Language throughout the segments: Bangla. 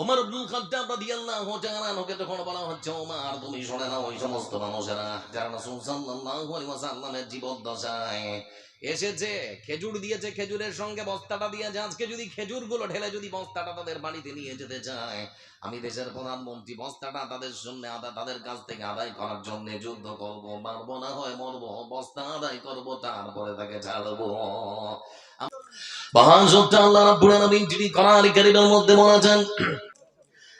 ওমর আব্দুল খাত্তাব রাদিয়াল্লাহু তাআলা আনহুকে তখন বলা হচ্ছে, ওমর, তুমি শুনে নাও ওই সমস্ত মানুষেরা যারা রাসূল সাল্লাল্লাহু আলাইহি ওয়াসাল্লামের জীবদ্দশায় এসেছে, খেজুর দিয়েছে, খেজুরের সঙ্গে বস্তাটা দিয়েছে আজকে যদি খেজুরগুলো ঢেলে যদি বস্তাটা তাদের বাড়িতে নিয়ে যেতে চায়, আমি দেশের প্রধানমন্ত্রী, বস্তাটা তাদের জন্য আদা, তাদের কাছ থেকে আদায় করার জন্য যুদ্ধ করব, মারবো না হয় মরবো, বস্তা আদায় করব, তারপরে তাকে ছাড়বো। মহান সত্য আল্লাহ রাব্বুল আলামিন, যিনি কোরআন কারীমের মধ্যে বলেছেন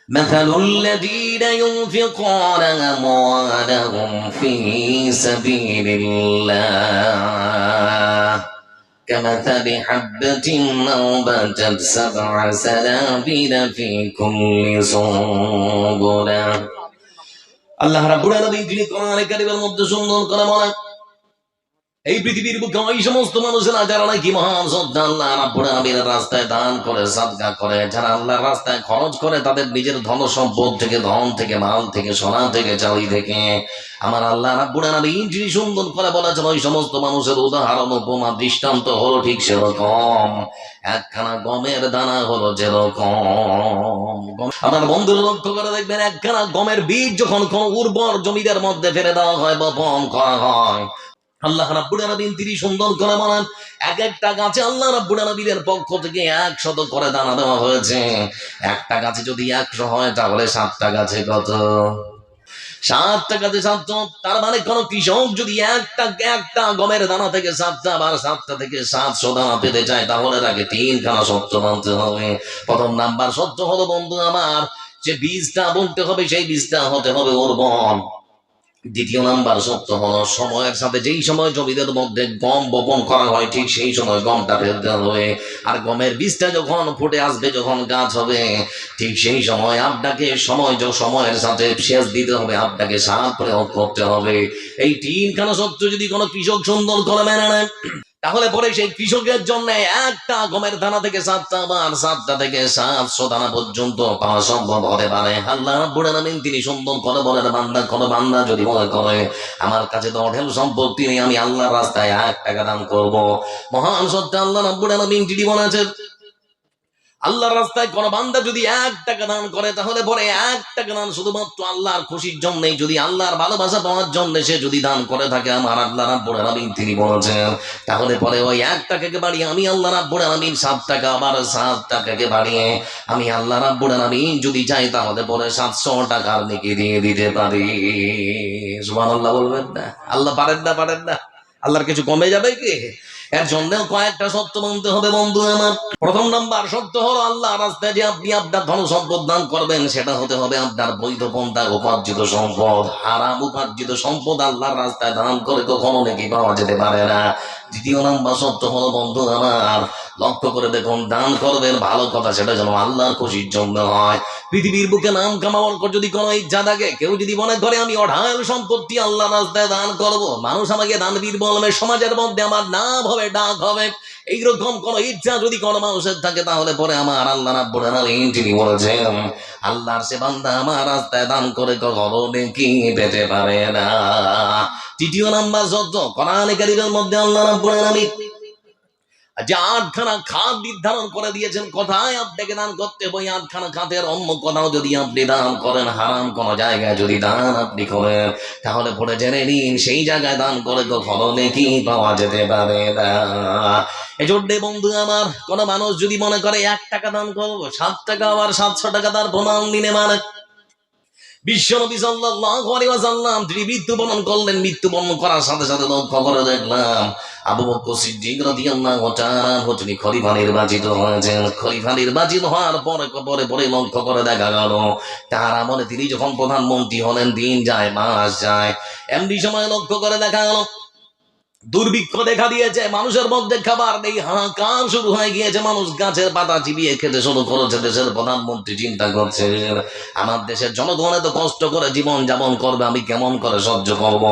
مثل الذين ينفقون أموالهم في سبيل الله. كمثل حبة أنبتت سبع سنابل في كل سنبلة. الله رب العالمين قرآن الكريم المدة سنة এই পৃথিবীর বুকে ওই সমস্ত মানুষেরা যারা নাকি মহান শ্রদ্ধা রাস্তায় দান করে সাদকা করে, যারা আল্লাহর রাস্তায় খরচ করে তাদের নিজের ধন সম্পদ থেকে, ধন থেকে, মাল থেকে, সোনা থেকে, চাঁদি থেকে, আমার আল্লাহ রাব্বুল সুন্দর করে বলেছেন, ওই সমস্ত মানুষের উদাহরণ, উপমা, দৃষ্টান্ত হলো ঠিক সেরকম। একখানা গমের দানা হলো যেরকম। আমার বন্ধুরা লক্ষ্য করে দেখবেন, একখানা গমের বীজ যখন কোন উর্বর জমিদের মধ্যে ফেলে দেওয়া হয় বা বপন করা হয় আল্লাহ রাব্বুল আলামিন তিনি সুন্দর করে বলেন এক একটা গাছে আল্লাহ রাব্বুল আলামিনের পক্ষ থেকে একশত করে দানা দেওয়া হয়েছে। একটা গাছে যদি একশো হয়, তাহলে সাতটা গাছে কত? সাতটা গাছে সাতশো তার মানে কোন কৃষক যদি একটা একটা গমের দানা থেকে সাতটা আবার সাতটা থেকে সাতশো দানা পেতে চায়, তাহলে তাকে তিনখানা সত্য মানতে হবে। প্রথম নাম্বার সত্য হলো, বন্ধু আমার, যে বীজটা বলতে হবে, সেই বীজটা হতে হবে ওর উর্বর। দ্বিতীয় নাম্বার সত্য হলো, সময়ের সাথে যেই সময় জমিদের মধ্যে গম বপন করা হয়, ঠিক সেই সময় গমটা ফেলতে হবে। আর গমের বীজটা যখন ফুটে আসবে, যখন গাছ হবে, ঠিক সেই সময় আপনাকে সময় সময়ের সাথে সেচ দিতে হবে, আপনাকে সার প্রয়োগ করতে হবে। এই তিনখানা সত্য যদি কোনো কৃষক সুন্দর করে মেনে নেয় তাহলে পরে সেই কৃষকের জন্য একটা গমের দানা থেকে সাতটা বার সাতটা থেকে সাতশো দানা পর্যন্ত পাওয়া সম্ভব হতে পারে। আল্লাহ বুড়ে নামেন তিনি সুন্দর করে বলেন, বান্দা কোনো বান্দা যদি মনে করে, আমার কাছে তো অঢেল সম্পত্তি নেই, আমি আল্লাহর রাস্তায় এক টাকা দান করব। মহান সত্য আল্লাহ বুড়ে আলামিন, তিনি বলেছেন আল্লাহর রাস্তায় কোন বান্দা যদি এক টাকা দান করে, তাহলে পরে এক টাকা দান শুধুমাত্র আল্লাহর খুশির জন্যই, যদি আল্লাহর ভালোবাসা পাওয়ার জন্য সে যদি দান করে থাকে, আমার আল্লাহ রাব্বুল আলামিন তিনি বলেছেন। তাহলে পরে ওই এক টাকাকে বাড়িয়ে আমি আল্লাহ রাব্বুল আলামিন সাত টাকা, আবার সাত টাকাকে বাড়িয়ে আমি আল্লাহ রাব্বুল আলামিন যদি চাই, তাহলে পরে সাতশো টাকার নেকি দিয়ে দিতে পারি। সুবহানাল্লাহ বলবেন না? আল্লাহ পারেন না পারেন না। আল্লাহর কিছু কমে যাবে কি? এর জন্য কয়েকটা সত্য মানতে হবে বন্ধু আমার। প্রথম নাম্বার সত্য হলো আল্লাহ রাস্তায় যে আপনি আপনার ধন সম্পদ দান করবেন, সেটা হতে হবে আপনার বৈধ পন্থা উপার্জিত সম্পদ। হারাম উপার্জিত সম্পদ আল্লাহর রাস্তায় দান করে কখনো নাকি পাওয়া যেতে পারে না। দ্বিতীয় নাম্বার সত্য হলো বন্ধু আমার লক্ষ্য করে দেখুন, দান করবেন, ভালো কথা, সেটা যেন আল্লাহর খুশির জন্য হয়। পৃথিবীর বুকে নাম কামাবার যদি কোনো ইচ্ছা থাকে, কেউ যদি মনে করে, আমি অঢাল সম্পত্তি আল্লাহ রাস্তায় দান করব, মানুষ আমাকে দানবীর বলবে, সমাজের মধ্যে আমার নাম হবে, ডাক হবে। এইরকম কোন ইচ্ছা যদি কোনো মানুষের থাকে, তাহলে পরে আমার আল্লাহ রাব্বুল বলেছেন, আল্লাহর সে বান্দা আমার রাস্তায় দান করে কখনো নেকি পেতে পারে না। তৃতীয় নাম্বার সত্য কোরআন কারীমের মধ্যে আল্লাহ রাব্বুল আলামিন যে আটখানা খাত নির্ধারণ করে দিয়েছেন, কোথায় আপনাকে দান করতে হবে? আটখানা খাতের অন্য কোথাও যদি আপনি দান করেন, হারাম কোন জায়গায় যদি দান আপনি করেন, তাহলে পরে জেনে নিন, সেই জায়গায় দান করে পাওয়া যেতে পারে এজন্য বন্ধু আমার, কোন মানুষ যদি মনে করে এক টাকা দান করব সাত টাকা আবার সাতশো টাকা তার প্রমাণ দিনে মানে। বিশ্বনবী ওয়াসাল্লাম করলেন, মৃত্যুবরণ করার সাথে সাথে লক্ষ্য করে দেখলাম আবু বকর সিদ্দিক রাদিয়াল্লাহু তাআলা তিনি খলিফা নির্বাচিত হয়েছেন। খলিফা নির্বাচিত হওয়ার পরে পরে পরে লক্ষ্য করে দেখা গেল, তার আমলে তিনি যখন প্রধানমন্ত্রী হলেন, দিন যায়, মাস যায়। এমনি সময় লক্ষ্য করে দেখা গেল দুর্ভিক্ষ দেখা দিয়েছে, মানুষের মধ্যে খাবার নেই, হাহাকার শুরু হয়ে গিয়েছে, মানুষ গাছের পাতা চিবিয়ে খেতে শুরু করেছে, দেশের প্রধানমন্ত্রী চিন্তা করছে, আমার দেশের জনগণ এত কষ্ট করে জীবন যাপন করবে, আমি কেমন করে সহ্য করব?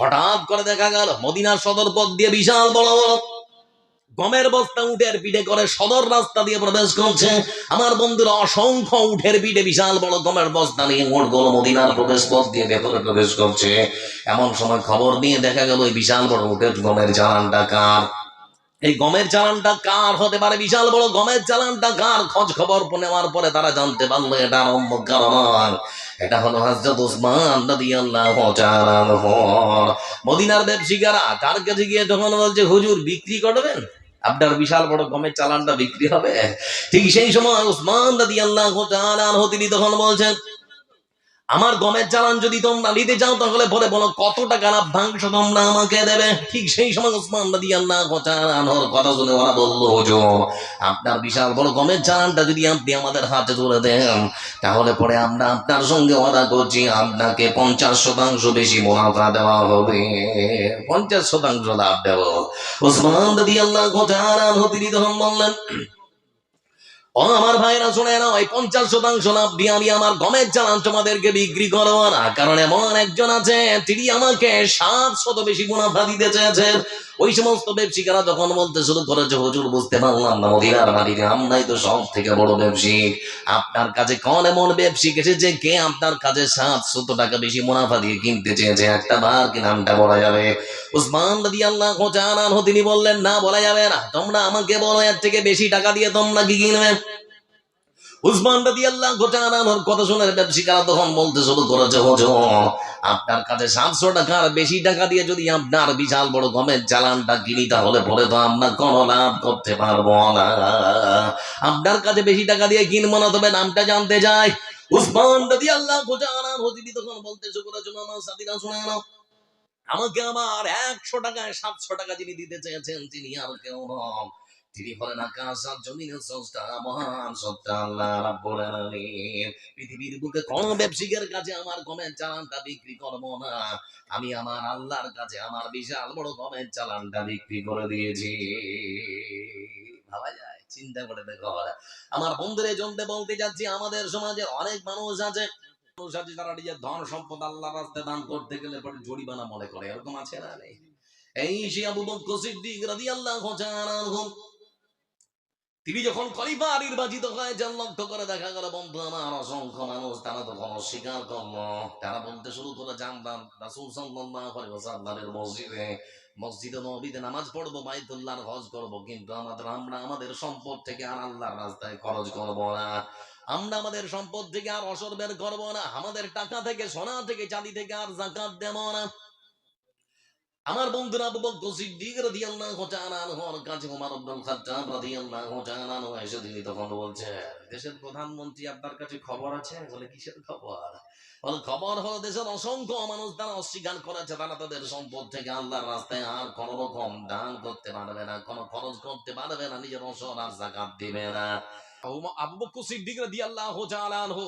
হঠাৎ করে দেখা গেল, মদিনার সদর পথ দিয়ে বিশাল বড় বড় গমের বস্তা উঠের পিঠে করে সদর রাস্তা দিয়ে প্রবেশ করছে। আমার বন্ধুরা, অসংখ্য উঠের পিঠে বিশাল বড় গমের বস্তা নিয়ে মোট গল মদিনার প্রবেশ পথ দিয়ে ভেতরে প্রবেশ করছে। এমন সময় খবর নিয়ে দেখা গেল ওই বিশাল বড় উঠের গমের চালানটা কার? এই গমের চালানটা কার হতে পারে? বিশাল বড় গমের চালানটা কার? খোঁজ খবর নেওয়ার পরে তারা জানতে পারল, এটা অন্য কারণ এটা হলো হযরত উসমান রাদিয়াল্লাহু তাআলা। মদিনার ব্যবসায়ীরা কার কাছে গিয়ে তখন বলছে, হুজুর, বিক্রি করবেন? আপনার বিশাল বড় গমের চালানটা বিক্রি হবে। ঠিক সেই সময় উসমান দাদি আল্লাহ তিনি তখন বলছেন আমার গমের চালান যদি তোমরা নিতে চাও, তাহলে পরে বলো কত টাকা লাভ্যাংশ তোমরা আমাকে দেবে? ঠিক সেই সময় উসমান রাদি আল্লাহ কথা শুনে ওরা বলল, হুজুর, আপনার বিশাল বড় গমের চালানটা যদি আপনি আমাদের হাতে তুলে দেন, তাহলে পরে আমরা আপনার সঙ্গে ওয়াদা করছি, আপনাকে পঞ্চাশ শতাংশ বেশি মুনাফা দেওয়া হবে। পঞ্চাশ শতাংশ লাভ দেব। উসমান রাদি আল্লাহ তিনি তখন বললেন ও আমার ভাইরা শুনে না ওই পঞ্চাশ শতাংশ লাভ দিয়ে আমি আমার গমের চালান তোমাদেরকে বিক্রি করো না। কারণ এমন একজন আছে তিনি আমাকে সাত শত বেশি মুনাফা দিতে চেয়েছেন। ওই সমস্ত ব্যবসায়ীরা যখন বলতে শুরু করেছে, হুজুর, বুঝতে পারলাম না, মদিনার মালিক আমরাই তো সব থেকে বড় ব্যবসায়িক আপনার কাছে কোন এমন ব্যবসায়িক এসেছে কে আপনার কাছে সাত শত টাকা বেশি মুনাফা দিয়ে কিনতে চেয়েছে? একটা বার কি নামটা বলা যাবে? উসমান রাদি আল্লাহ তিনি বললেন, না, বলা যাবে না। তোমরা আমাকে বলো, এর থেকে বেশি টাকা দিয়ে তোমরা কি কিনবে? উসমান রাদি আল্লাহ গোটানোর কথা শুনে ব্যবসায়ীরা তখন বলতে শুরু করেছে আপনার কাছে সাতশো টাকার বেশি টাকা দিয়ে যদি আপনার বিশাল বড় গমের চালানটা কিনি, তাহলে পরে তো আমরা কোনো লাভ করতে পারব না। আপনার কাছে বেশি টাকা দিয়ে কিনবো না, তবে নামটা জানতে চাই। উসমান রাদি আল্লাহ গোটানার হতিনি তখন বলতে শুরু করেছে আমার সাথীরা, শুনে নাও। আমাকে আমার একশো টাকায় সাতশো টাকা যিনি দিতে চেয়েছেন, তিনি আর কেউ নন। তিনি হলেন আকাশ আর স্রষ্টা মহান সত্তা আল্লাহ রাব্বুল আলামিন। পৃথিবীর বুকে কোন ব্যবসায়ীর কাছে আমার গমের চালানটা বিক্রি করব না? আমি আমার আল্লাহর কাছে আমার বিশাল বড় গমের চালানটা বিক্রি করে দিয়েছি। ভাবা যায়? চিন্তা করে দেখো আমার বন্ধুরে বলতে যাচ্ছি, আমাদের সমাজে অনেক মানুষ আছে মানুষ আছে নিজের ধন সম্পদ আল্লাহ রাস্তায় দান করতে গেলে পরে জরিমানা মনে করে। এরকম আছে না নেই? এই সে আবু বকর সিদ্দিক রাদিয়াল্লাহু তাআলা তিনি যখন খলিফা নির্বাচিত হয় যান লক্ষ্য করে দেখা গেল, বন্ধু আমার, অসংখ্য মানুষ, তারা তখন অস্বীকার করল। তারা বলতে শুরু করে জানতাম রাসূল সাল্লাল্লাহু মসজিদে মসজিদে নবীতে নামাজ পড়ব, বাইতুল্লাহর হজ করব, কিন্তু আমাদের, আমরা আমাদের সম্পদ থেকে আর আল্লাহর রাস্তায় খরচ করব না। আমরা আমাদের সম্পদ থেকে আর অসর বের করব না। আমাদের টাকা থেকে, সোনা থেকে, চাঁদি থেকে আর জাকাত দেব না। আমার বন্ধুরা আবু বকর সিদ্দিক রাদিয়াল্লাহু তাআলা আনহুর কাছে ওমর ইবনে খাত্তাব রাদিয়াল্লাহু তাআলা আনহু এসে তিনি তখন বলছে, দেশের প্রধানমন্ত্রী কাছে খবর আছে? বলে, কিসের খবর? বলে, খবর হলো দেশের অসংখ্য মানুষ তারা অস্বীকার করেছে তারা তাদের সম্পদ থেকে আল্লাহর রাস্তায় আর কোন রকম দান করতে পারবে না, কোনো খরচ করতে পারবে না, নিজের অসর আর জাকাত দিবে না। আবু বকর সিদ্দিক রাদিয়াল্লাহু তাআলা আনহু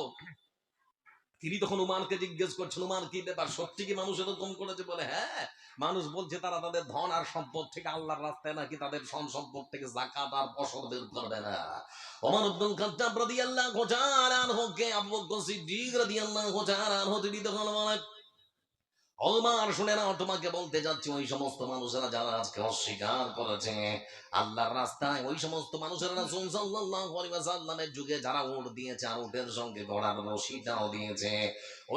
তিনি তখন উমানকে জিজ্ঞেস করছেন উমান কি ব্যাপার? সত্যি কি মানুষ এরকম করেছে বলে? হ্যাঁ মানুষ বলছে তারা তাদের ধন আর সম্পদ থেকে আল্লাহর রাস্তায় নাকি তাদের সন সম্পদ থেকে জাকাত আর ফসল বের করবে না। ওমর আব্দুল খাত্তাব রাদিয়াল্লাহু তাআলা আনহু কে আবু তিনি তখন বলেন ওমর শুনে না তোমাকে বলতে যাচ্ছি, ওই সমস্ত মানুষেরা যারা আজকে অস্বীকার করেছে, আল্লাহর রাস্তায়, ওই সমস্ত মানুষেরা যুগে যারা দিয়েছে আর সঙ্গে রশিটাও দিয়েছে,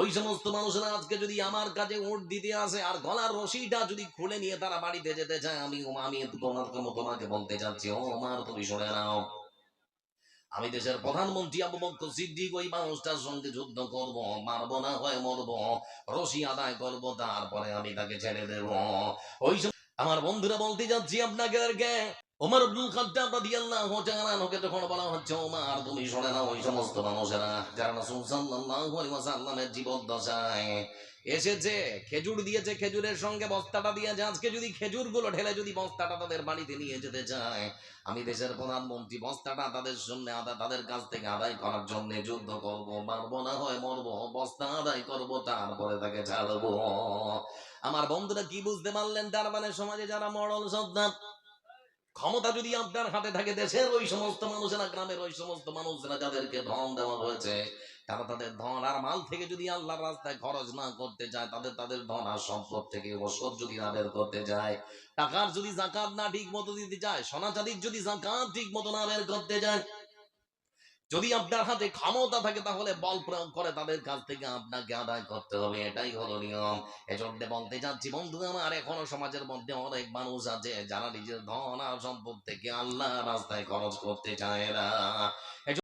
ওই সমস্ত মানুষেরা আজকে যদি আমার কাছে উট দিতে আসে আর গলার রশিটা যদি খুলে নিয়ে তারা বাড়িতে যেতে চায়, আমি আমি তোমার তোমাকে বলতে চাচ্ছি ও আমার তুমি শুনে নাও। আমি দেশের প্রধানমন্ত্রী আবু বকর সিদ্দিক, ওই মানুষটার সঙ্গে যুদ্ধ করব, মারবো না হয় মরব, রশি আদায় করব, তারপরে আমি তাকে ছেড়ে দেব। ওই আমার বন্ধুরা বলতে যাচ্ছি আপনাকে ওমর আব্দুল খাত্তাব রাদিয়াল্লাহু তাআলা আনহুকে যখন বলা হচ্ছে, ওমর, তুমি শুনে না, ওই সমস্ত মানুষেরা যারা রাসূল সাল্লাল্লাহু আলাইহি ওয়াসাল্লামের জীবদ্দশায় এসেছে, খেজুর দিয়েছে, খেজুরের সঙ্গে বস্তাটা দিয়েছে, আজকে যদি খেজুরগুলো ঢেলে যদি বস্তাটা তাদের বাড়িতে নিয়ে যেতে চায়, আমি দেশের প্রধানমন্ত্রী, বস্তাটা তাদের জন্য আদা, তাদের কাছ থেকে আদায় করার জন্য যুদ্ধ করব, মারবো না হয় মরবো, বস্তা আদায় করব, তারপরে তাকে ছাড়বো। আমার বন্ধুরা কি বুঝতে পারলেন? তার মানে সমাজে যারা মরল শ্রদ্ধা ক্ষমতা যদি আপনার হাতে থাকে, দেশের ওই সমস্ত মানুষেরা, গ্রামের ওই সমস্ত মানুষেরা যাদেরকে ধন দেওয়া হয়েছে, তারা তাদের ধন আর মাল থেকে যদি আল্লাহর রাস্তায় খরচ না করতে চায়, তাদের তাদের ধন আর সম্পদ থেকে ওষুধ যদি না বের করতে যায় টাকার যদি জাকাত না ঠিক মতো দিতে চায় সোনা চাঁদির যদি জাকাত ঠিক মতো না বের করতে যায় যদি আপনার হাতে ক্ষমতা থাকে, তাহলে বল প্রয়োগ করে তাদের কাছ থেকে আপনাকে আদায় করতে হবে, এটাই হলো নিয়ম। এজন্য বলতে চাচ্ছি, বন্ধু আমার, এখনও সমাজের মধ্যে অনেক মানুষ আছে, যারা নিজের ধন আর সম্পদ থেকে আল্লাহ রাস্তায় খরচ করতে চায় না।